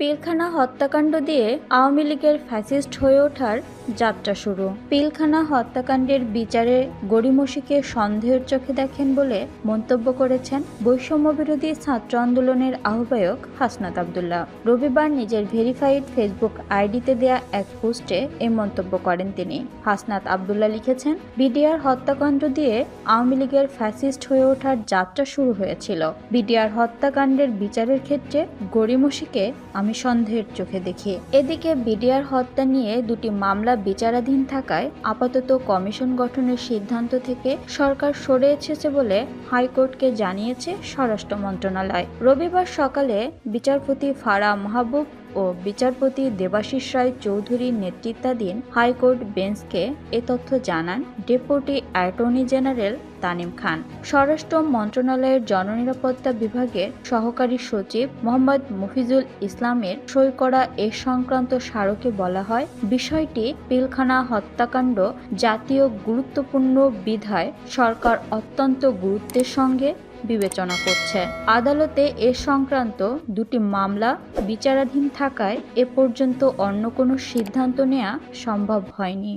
পিলখানা হত্যাকাণ্ড দিয়ে আওয়ামী লীগের ফ্যাসিস্ট হয়ে ওঠার যাত্রা শুরু। পিলখানা হত্যাকাণ্ডের বিচারে গড়িমসিকে সন্দেহের চোখে দেখেন বলে মন্তব্য করেছেন বৈষম্য বিরোধী ছাত্র আন্দোলনের আহ্বায়ক হাসনাত আবদুল্লাহ। রবিবার নিজের ভেরিফাইড ফেসবুক আইডিতে দেয়া এক পোস্টে এই মন্তব্য করেন তিনি। হাসনাত আবদুল্লাহ লিখেছেন, বিডিআর হত্যাকাণ্ড দিয়ে আওয়ামী লীগের ফ্যাসিস্ট হয়ে ওঠার যাত্রা শুরু হয়েছিল। বিডিআর হত্যাকাণ্ডের বিচারের ক্ষেত্রে গড়িমসিকে আমি সন্দেহের চোখে দেখি। এদিকে বিডিআর হত্যা নিয়ে দুটি মামলা বিচারাধীন থাকায় আপাতত কমিশন গঠনের সিদ্ধান্ত থেকে সরকার সরে এসেছে বলে হাইকোর্টকে জানিয়েছে স্বরাষ্ট্র মন্ত্রণালয়। রবিবার সকালে বিচারপতি ফারা মাহবুব ও বিচারপতি দেবাশিস রায় চৌধুরীর নেতৃত্বাধীন হাইকোর্ট বেঞ্চকে এ তথ্য জানান deputy attorney general Tanim Khan. স্বরাষ্ট্র মন্ত্রণালয়ের জননিরাপত্তা বিভাগের সহকারী সচিব মোহাম্মদ মফিজুল ইসলামের সই করা এ সংক্রান্ত স্মারকে বলা হয়, বিষয়টি পিলখানা হত্যাকাণ্ড জাতীয় গুরুত্বপূর্ণ বিধায় সরকার অত্যন্ত গুরুত্বের সঙ্গে বিবেচনা করছে। আদালতে এ সংক্রান্ত দুটি মামলা বিচারাধীন থাকায় এ পর্যন্ত অন্য কোনো সিদ্ধান্ত নেওয়া সম্ভব হয়নি।